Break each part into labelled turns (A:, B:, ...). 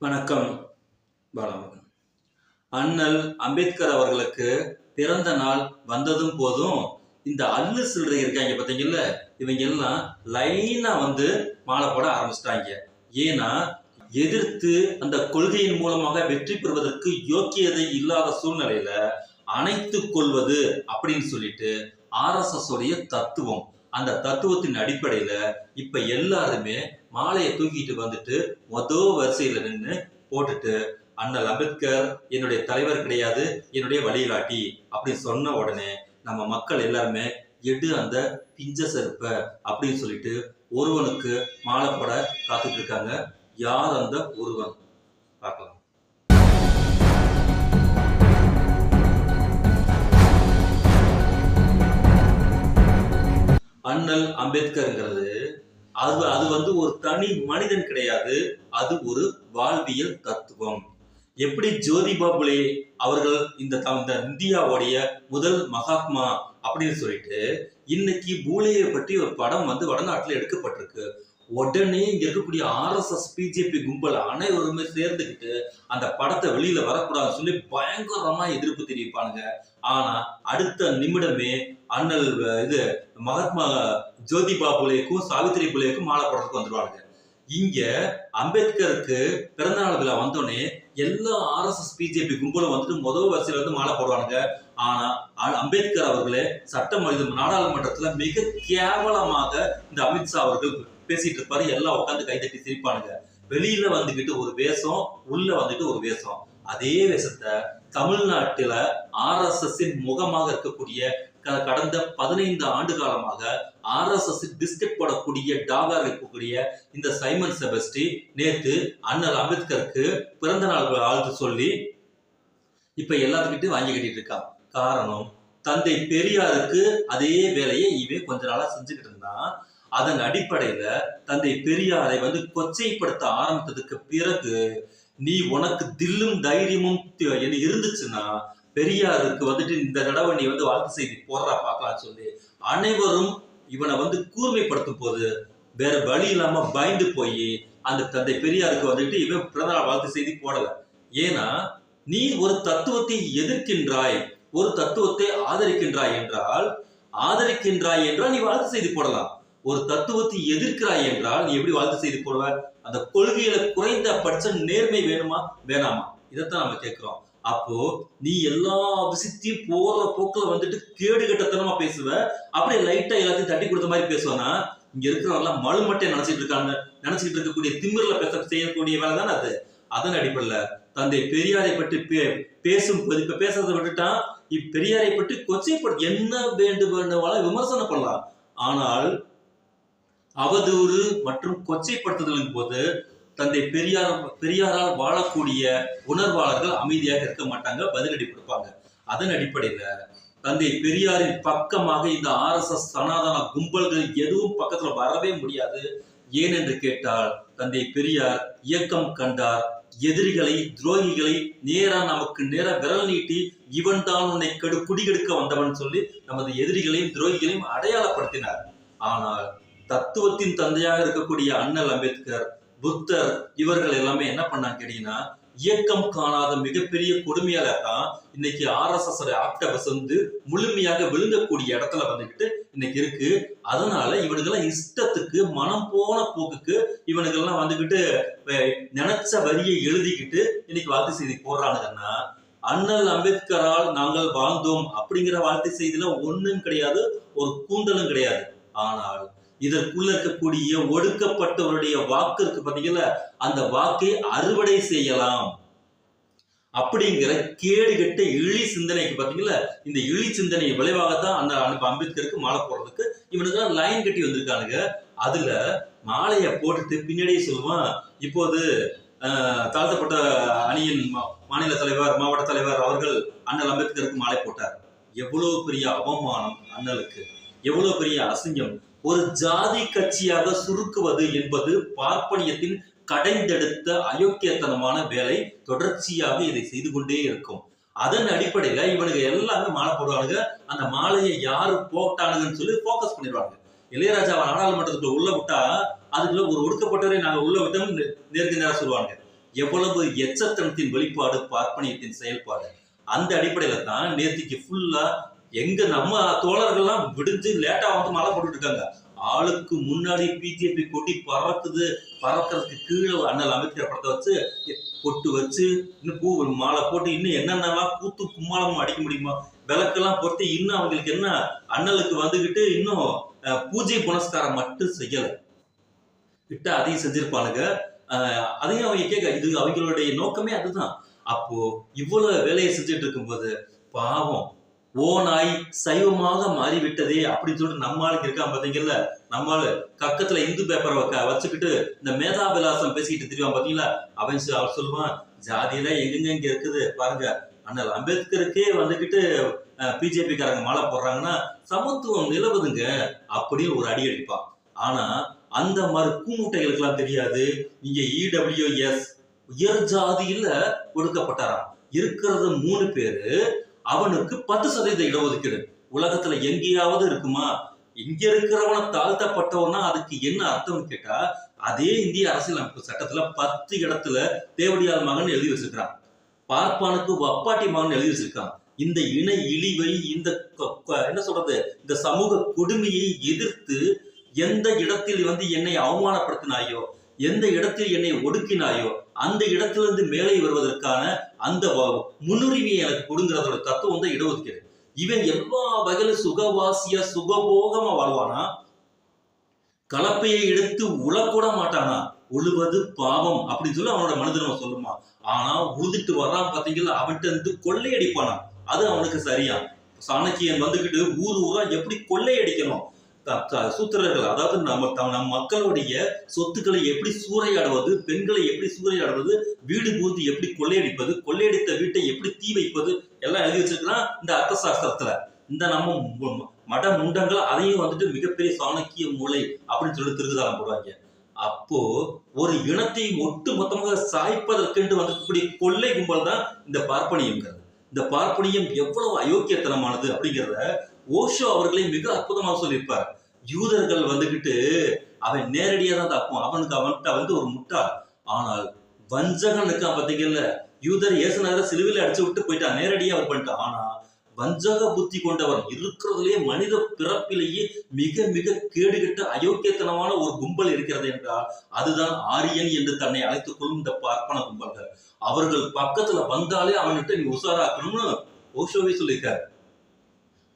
A: வணக்கம் பாலமுருகன் அண்ணல் அம்பேத்கர் அவர்களுக்கு பிறந்த நாள் வந்ததும் போதும் இந்த அல்லு சில்லறை இருக்காங்க பார்த்தீங்கல்ல இவங்க எல்லாம் லைனா வந்து மாலை போட ஆரம்பிச்சிட்டாங்க. ஏன்னா எதிர்த்து அந்த கொள்கையின் மூலமாக வெற்றி பெறுவதற்கு யோக்கியதை இல்லாத சூழ்நிலையில அணைத்து கொள்வது அப்படின்னு சொல்லிட்டு ஆர்எஸ்எஸ் உடைய தத்துவம். அந்த தத்துவத்தின் அடிப்படையில இப்ப எல்லாருமே மாலையை தூக்கிட்டு வந்துட்டு மொதல் வரிசையில நின்று போட்டுட்டு அண்ணல் அம்பேத்கர் என்னுடைய தலைவர் கிடையாது என்னுடைய வழிகாட்டி அப்படின்னு சொன்ன உடனே நம்ம மக்கள் எல்லாருமே எடு அந்த பிஞ்ச செருப்ப அப்படின்னு சொல்லிட்டு ஒருவனுக்கு மாலை போட காத்துட்டு இருக்காங்க. யார் அந்த ஒருவன்? பார்க்கலாம். அண்ணல் அம்பேத்கர்ங்கிறது அது அது வந்து ஒரு தனி மனிதன் கிடையாது. அது ஒரு வாழ்வியல் தத்துவம். எப்படி ஜோதிபா புலே அவர்கள் இந்த த- இந்தியாவுடைய முதல் மகாத்மா அப்படின்னு சொல்லிட்டு இன்னைக்கு பூலேயை பற்றி ஒரு படம் வந்து வடநாட்டுல எடுக்கப்பட்டிருக்கு. உடனே இங்க இருக்கக்கூடிய ஆர்எஸ்எஸ் பிஜேபி கும்பல் அனைவருமே சேர்ந்துக்கிட்டு அந்த படத்தை வெளியில வரக்கூடாதுன்னு சொல்லி பயங்கரமா எதிர்ப்பு தெரிவிப்பானுங்க. ஆனா அடுத்த நிமிடமே அண்ணல் இது மகாத்மா ஜோதிபா புலேக்கும் சாவித்திரி புலேக்கும் மாலை போடுறதுக்கு வந்துருவாங்க இங்க அம்பேத்கருக்கு பிறந்தநாள் விழா வந்தோடனே எல்லா ஆர்எஸ்எஸ் பிஜேபி கும்பலும் வந்துட்டு முதல் வரிசையில வந்து மாலை போடுவானுங்க. ஆனா அம்பேத்கர் அவர்களே சட்டம் நாடாளுமன்றத்துல மிக கேவலமாக இந்த அமித்ஷா அவர்கள் பேசிட்டு இருப்பாரு எல்லாம் உட்காந்து கைதட்டி சிரிப்பானுங்க. வெளியில வந்துகிட்டு ஒரு வேஷம் உள்ள வந்துட்டு ஒரு வேஷம். அதே வேஷத்தை தமிழ்நாட்டுல ஆர்எஸ்எஸ் முகமாக இருக்கக்கூடிய க- கடந்த பதினைந்து ஆண்டு காலமாக ஆர்எஸ்எஸ் பிஸ்கட் போடக்கூடிய டாகா இருக்கக்கூடிய இந்த சைமன் செபஸ்டி நேத்து அண்ணல் அம்பேத்கருக்கு பிறந்த நாள் ஆழ்த்து சொல்லி இப்ப எல்லாத்துக்கிட்டையும் வாங்கி கட்டிட்டு இருக்கான். காரணம் தந்தை பெரியாருக்கு அதே வேலையை இவன் கொஞ்ச நாளா செஞ்சுக்கிட்டு இருந்தான். அதன் அடிப்படையில தந்தை பெரியாரை வந்து கொச்சைப்படுத்த ஆரம்பித்ததுக்கு பிறகு நீ உனக்கு தில்லும் தைரியமும் என்ன இருந்துச்சுன்னா பெரியாருக்கு வந்துட்டு இந்த தடவை நீ வந்து வாழ்த்து செய்தி போடுறா பார்க்கலாம் சொல்லி அனைவரும் இவனை வந்து கூர்மைப்படுத்தும் போது வேற வழி இல்லாம பயந்து போய் அந்த தந்தை பெரியாருக்கு வந்துட்டு இவன் பிறந்தநாள் வாழ்த்து செய்தி போடல. ஏன்னா நீ ஒரு தத்துவத்தை எதிர்க்கின்றாய் ஒரு தத்துவத்தை ஆதரிக்கின்றாய் என்றால் ஆதரிக்கின்றாய் என்றால் நீ வாழ்த்து செய்தி போடலாம். ஒரு தத்துவத்தை எதிர்க்கிறாய் என்றால் நீ எப்படி வாழ்த்து செய்தி போடுவ அந்த கொள்கையில குறைந்தபட்ச நேர்மை வேணுமா வேணாமா? இதைத்தான் நம்ம கேட்கிறோம். அப்போ நீ எல்லா விஷயத்தையும் போற போக்குல வந்துட்டு கேடு கட்டத்தனமா பேசுவ. அப்படியே லைட்டா எல்லாத்தையும் தட்டி கொடுத்த மாதிரி பேசுவேன்னா இங்க இருக்கிறவங்களாம் மழுமட்டை நினைச்சிட்டு இருக்காங்க நினைச்சிட்டு இருக்கக்கூடிய திமிரில் பேச செய்யக்கூடிய வேலை தானே அது. அதன் அடிப்படையில தந்தை பெரியாரை பற்றி பே- பேசும் இப்ப பேசுறதை விட்டுட்டான். இப்பெரியாரை பற்றி கொச்சைப்படு என்ன வேண்டு வேண்டுமானாலும் விமர்சனம் பண்ணலாம். ஆனால் அவதூறு மற்றும் கொச்சைப்படுத்துதலின் போது தந்தை பெரியார் பெரியாரால் வாழக்கூடிய உணர்வாளர்கள் அமைதியாக இருக்க மாட்டாங்க பதிலடி கொடுப்பாங்க. அதன் அடிப்படையில தந்தை பெரியாரின் பக்கமாக இந்த ஆர்எஸ்எஸ் சனாதன கும்பல்கள் எதுவும் பக்கத்துல வரவே முடியாது. ஏன் என்று கேட்டால் தந்தை பெரியார் இயக்கம் கண்டார். எதிரிகளை துரோகிகளை நேரா நமக்கு நேரா விரல் நீட்டி இவன் தான் உன்னை கெடு குடிகெடுக்க வந்தவன் சொல்லி நமது எதிரிகளையும் துரோகிகளையும் அடையாளப்படுத்தினார். ஆனால் தத்துவத்தின் தந்தையாக இருக்கக்கூடிய அண்ணல் அம்பேத்கர் புத்தர் இவர்கள் எல்லாமே என்ன பண்ணாங்க கேட்டீங்கன்னா இயக்கம் காணாத மிகப்பெரிய கொடுமையால தான் இன்னைக்கு ஆர்எஸ்எஸ் ஆக்டபஸ் வந்து முழுமையாக விழுங்கக்கூடிய இடத்துல வந்துகிட்டு இன்னைக்கு இருக்கு. அதனால இவனுங்கெல்லாம் இஷ்டத்துக்கு மனம் போன போக்குக்கு இவனுங்கெல்லாம் வந்துகிட்டு நினைச்ச வரியை எழுதிக்கிட்டு இன்னைக்கு வாழ்த்து செய்தி போடுறானுங்கன்னா அண்ணல் அம்பேத்கரால் நாங்கள் வாழ்ந்தோம் அப்படிங்கிற வாழ்த்து செய்தியில ஒண்ணும் கிடையாது ஒரு கூந்தலும் கிடையாது. ஆனால் இதற்குள்ள இருக்கக்கூடிய ஒடுக்கப்பட்டவருடைய வாக்கு இருக்கு பாத்தீங்கல்ல அந்த வாக்கை அறுவடை செய்யலாம். அப்படிங்கிற கேடுகெட்ட இழி சிந்தனைக்கு பார்த்தீங்களா இந்த இழி சிந்தனை விளைவாகத்தான் அந்த அன்பு அம்பேத்கருக்கு மாலை போடுறதுக்கு இவனுக்கு லைன் கட்டி வந்திருக்கானுங்க. அதுல மாலையை போட்டுட்டு பின்னாடியே சொல்லுவான் இப்போது ஆஹ், தாழ்த்தப்பட்ட அணியின் மாநில தலைவர் மாவட்ட தலைவர் அவர்கள் அண்ணல் அம்பேத்கருக்கு மாலை போட்டார். எவ்வளவு பெரிய அவமானம் அண்ணலுக்கு. எவ்வளவு பெரிய அசிங்கம். ஒரு ஜாதி கட்சியாக சுருக்குவது என்பது பார்ப்பனியத்தின் கடைந்தெடுத்த அயோக்கியத்தனமான வேலை. தொடர்ச்சியாக இதை செய்து கொண்டே இருக்கும். அதன் அடிப்படையில இவனுங்க எல்லாமே மாலை போடுவானுங்க. அந்த மாலையை யாரு போட்டானுங்கன்னு சொல்லி போக்கஸ் பண்ணிடுவாங்க இளையராஜாவை நாடாளுமன்றத்துக்குள்ள உள்ள விட்டா அதுக்குள்ள ஒரு ஒடுக்கப்பட்டவரை நாங்க உள்ள விட்டோம் நேருக்கு நேரம் சொல்லுவாங்க எவ்வளவு எச்சத்தனத்தின் வெளிப்பாடு பார்ப்பனியத்தின் செயல்பாடு. அந்த அடிப்படையில தான் நேத்திக்கு ஃபுல்லா எங்க நம்ம தோழர்கள்லாம் விடிஞ்சு லேட்டா வந்து மழை போட்டுட்டு இருக்காங்க ஆளுக்கு முன்னாடி பிஜேபி கொட்டி பறக்குது. பறக்கிறதுக்கு கீழே அண்ணல் அம்பேத்கர் படத்தை வச்சு பொட்டு வச்சு இன்னும் பூ மாலை போட்டு இன்னும் என்னென்னலாம் கூத்து கும்மாளமும் அடிக்க முடியுமா? விளக்கெல்லாம் பொறுத்து இன்னும் அவங்களுக்கு என்ன அண்ணலுக்கு வந்துகிட்டு இன்னும் பூஜை புனஸ்காரம் மட்டும் செய்யலை. கிட்ட அதையும் செஞ்சிருப்பானுங்க. அதையும் அவங்க கேட்க இது அவங்களுடைய நோக்கமே அதுதான். அப்போ இவ்வளவு வேலையை செஞ்சுட்டு இருக்கும்போது பாவம். ஓனாய் சைவமாக மாறிவிட்டதே அப்படின்னு சொல்லிட்டு நம்மளுக்கு இருக்கா இருக்கான் பாத்தீங்கல்ல நம்மால கக்கத்துல இந்து பேப்பரை வைக்க வச்சுக்கிட்டு இந்த மேதாபிலாசம் பேசிக்கிட்டு தெரியும் பாத்தீங்களா அவன் சொ- சொல்லுவான் ஜாதியில எங்கெங்க இங்க இருக்குது? பாருங்க. அண்ணல் அம்பேத்கருக்கே வந்துகிட்டு பிஜேபி காரங்க மாலை போடுறாங்கன்னா சமத்துவம் நிலவுதுங்க அப்படின்னு ஒரு அடி அடிப்பான். ஆனா அந்த மாதிரி கூமுட்டைகளுக்கெல்லாம் தெரியாது. இங்க இடபிள்யூஎஸ் உயர் ஜாதியில ஒடுக்கப்பட்டாராம். இருக்கிறது மூணு பேரு அவனுக்கு பத்து சதவீத இடஒதுக்கீடு. உலகத்துல எங்கேயாவது இருக்குமா? இங்க இருக்கிறவன தாழ்த்தப்பட்டவனா அதுக்கு என்ன அர்த்தம் கேட்டா அதே இந்திய அரசியலமைப்பு சட்டத்துல பத்து இடத்துல தேவடியார் மகன் எழுதி வச்சிருக்கிறான். பார்ப்பானுக்கு வப்பாட்டி மகன் எழுதி வச்சிருக்கான். இந்த இன இழிவை இந்த என்ன சொல்றது? இந்த சமூக கொடுமையை எதிர்த்து எந்த இடத்தில் வந்து என்னை அவமானப்படுத்தினாயோ எந்த இடத்தில் என்னை ஒடுக்கினாயோ அந்த இடத்திலிருந்து மேலே வருவதற்கான அந்த முன்னுரிமையை எனக்கு கொடுங்கிறதோட தத்துவம் தான் இடஒதுக்கீடு. இவன் எல்லா வகையில சுகவாசியா சுகபோகமா வாழ்வானா? கலப்பையை எடுத்து உழக்கூட மாட்டானா? உழுவது பாவம் அப்படின்னு சொல்லி அவனோட மனிதனம் சொல்லுமா? ஆனா உழுதுட்டு வர்றான் பாத்தீங்களா? அவன்கிட்ட இருந்து கொள்ளையடிப்பானா? அது அவனுக்கு சரியா? சாணக்கியன் வந்துகிட்டு ஊர் ஊரா எப்படி கொள்ளையடிக்கணும்? சூத்திரர்கள் அதாவது நம்ம நம் மக்களுடைய சொத்துக்களை எப்படி சூறையாடுவது பெண்களை எப்படி சூறையாடுவது வீடு பூந்து எப்படி கொள்ளையடிப்பது கொள்ளையடித்த வீட்டை எப்படி தீ வைப்பது எல்லாம் எழுதி வச்சிருக்கலாம் இந்த அர்த்த சாஸ்திரத்துல இந்த நம்ம மட முண்டங்கள் அதையும் வந்துட்டு மிகப்பெரிய சாணக்கிய மூளை அப்படின்னு சொல்லி திருகுதாரம் போடுவாங்க. அப்போ ஒரு இனத்தை ஒட்டு மொத்தமாக சாய்ப்பதற்கென்று வந்திருக்கக்கூடிய கொள்ளை கும்பல் தான் இந்த பார்ப்பனியம்ங்கிறது. இந்த பார்ப்பனியம் எவ்வளவு அயோக்கியத்தனமானது அப்படிங்கிறத ஓஷோ அவர்களை மிக அற்புதமாக சொல்லியிருப்பார். யூதர்கள் வந்துகிட்டு அவன் நேரடியா தான் தாக்குவான் அவனுக்கு அவன்கிட்ட வந்து ஒரு முட்டாள். ஆனால் வஞ்சகன் இருக்கான் பார்த்தீங்கல்ல? யூதர் இயேசுநாதரை சிலுவையில் அடிச்சு விட்டு போயிட்டான் நேரடியா அவர் பண்ணிட்டான் ஆனா வஞ்சக புத்தி கொண்டவர் இருக்கிறதுலேயே மனித பிறப்பிலேயே மிக மிக கேடுகட்ட அயோக்கியத்தனமான ஒரு கும்பல் இருக்கிறது என்றால் அதுதான் ஆரியன் என்று தன்னை அழைத்துக் கொள்ளும் இந்த பார்ப்பன கும்பல்கள். அவர்கள் பக்கத்துல வந்தாலே அவன்கிட்ட நீ உஷாராக்கணும்னு ஓஷோவே சொல்லியிருக்காரு.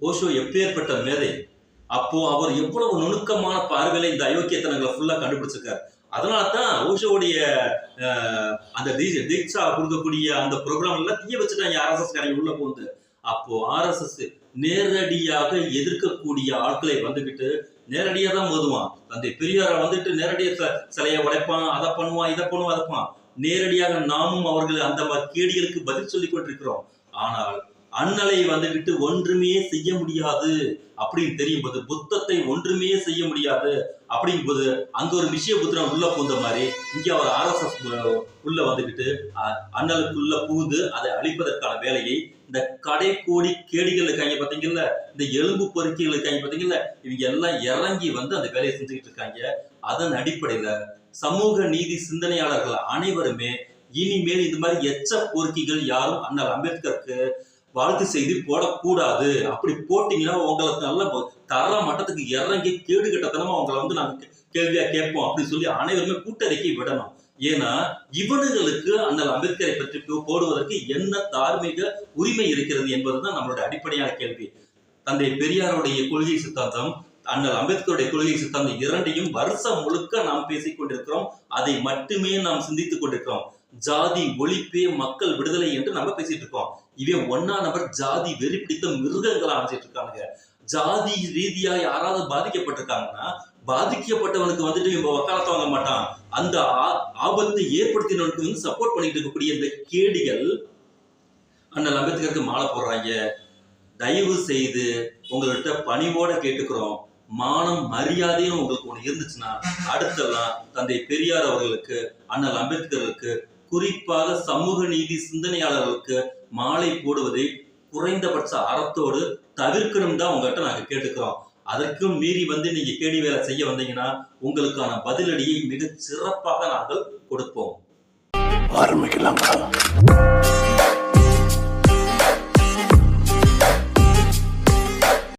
A: ஓஷோ எப்பேற்பட்ட மேதை? அப்போ அவர் எவ்வளவு நுணுக்கமான பார்வையில இந்த அயோக்கியத்தனங்களை ஃபுல்லா கண்டுபிடிச்சிருக்காரு. அதனால தான் ஓஷோவுடைய அஹ், அந்த தீ- தீட்சா கொடுக்கக்கூடிய அந்த ப்ரோக்ராம் எல்லாம் தீய வச்சுட்டாங்க ஆர்எஸ்எஸ் காரங்க உள்ள போந்து அப்போ ஆர்எஸ்எஸ் நேரடியாக எதிர்க்கக்கூடிய ஆட்களை வந்துகிட்டு நேரடியாக தான் மோதுவான். தந்தை பெரியாரை வந்துட்டு நேரடியா ச- சிலையை உடைப்பான் அதை பண்ணுவான் இதை பண்ணுவான் அதை பண்ணுவான். நேரடியாக நாமும் அவர்கள் அந்த ம- கேடிகளுக்கு பதில் சொல்லிக் கொண்டிருக்கிறோம். ஆனால் அண்ணலை வந்துகிட்டு ஒன்றுமே செய்ய முடியாது அப்படின்னு தெரியும் போது புத்தத்தை ஒன்றுமே செய்ய முடியாது அப்படிங்கும் போது அங்க ஒரு விஷய புத்திரன் உள்ள பூந்த மாதிரி இங்க அவர் ஆர்எஸ்எஸ் உள்ள வந்துகிட்டு அஹ், அண்ணலுக்குள்ள புகுந்து அதை அழிப்பதற்கான வேலையை இந்த கடைக்கோடி கேடிகள் இருக்காங்க பாத்தீங்கல்ல இந்த எலும்பு பொறுக்கிகள் இருக்காங்க பாத்தீங்கல்ல இவங்க எல்லாம் இறங்கி வந்து அந்த வேலையை செஞ்சுக்கிட்டு இருக்காங்க. அதன் அடிப்படையில சமூக நீதி சிந்தனையாளர்கள் அனைவருமே இனிமேல் இந்த மாதிரி எச்ச கோரிக்கைகள் யாரும் அண்ணல் அம்பேத்கருக்கு வாழ்த்து செய்தி போடக்கூடாது. அப்படி போட்டீங்கன்னா உங்களை நல்ல தர மட்டத்துக்கு இறங்கி கேடு கட்டத்தனமா உங்களை வந்து நாங்க கேள்வியா கேட்போம். அப்படின்னு சொல்லி அனைவருமே கூட்டறிக்கை விடணும். ஏன்னா இவனுங்களுக்கு அண்ணல் அம்பேத்கரை பற்றி போடுவதற்கு என்ன தார்மீக உரிமை இருக்கிறது என்பதுதான் நம்மளுடைய அடிப்படையான கேள்வி. தந்தை பெரியாருடைய கொள்கை சித்தாந்தம் அண்ணல் அம்பேத்கருடைய கொள்கை சித்தாந்தம் இரண்டையும் வருஷம் முழுக்க நாம் பேசிக் கொண்டிருக்கிறோம் அதை மட்டுமே நாம் சிந்தித்துக் கொண்டிருக்கிறோம். ஜாதி ஒழிப்பே மக்கள் விடுதலை என்று நம்ம பேசிட்டு இருக்கோம். இவன் ஒன்னா நபர் ஜாதி வெறி பிடித்த மிருகங்களை அணைச்சிட்டு இருக்கானுங்க. ஜாதி ரீதியா யாராவது பாதிக்கப்பட்டிருக்காங்கன்னா பாதிக்கப்பட்டவனுக்கு வந்துட்டு இவன் வக்காலத்து வாங்க மாட்டான். அந்த ஆபத்தை ஏற்படுத்தினவனுக்கு வந்து சப்போர்ட் பண்ணிட்டு இருக்கக்கூடிய இந்த கேடிகள் அண்ணல் அம்பேத்கருக்கு மாலை போடுறாங்க. தயவு செய்து உங்கள்கிட்ட பணிவோட கேட்டுக்கிறோம். மானம் மரியாதையும் உங்களுக்கு ஒன்று இருந்துச்சுன்னா அடுத்தெல்லாம் தந்தை பெரியார் அவர்களுக்கு அண்ணல் அம்பேத்கருக்கு குறிப்பாக சமூக நீதி சிந்தனையாளர்களுக்கு மாலை போடுவதை குறைந்தபட்ச அறத்தோடு தவிர்க்கணும் தான் உங்ககிட்ட நாங்க கேட்டுக்கிறோம். அதற்கும் மீறி வந்து நீங்க கேடி வேலை செய்ய வந்தீங்கன்னா உங்களுக்கான பதிலடியை மிக சிறப்பாக நாங்கள் கொடுப்போம்.
B: ஆரம்பிக்கலாம்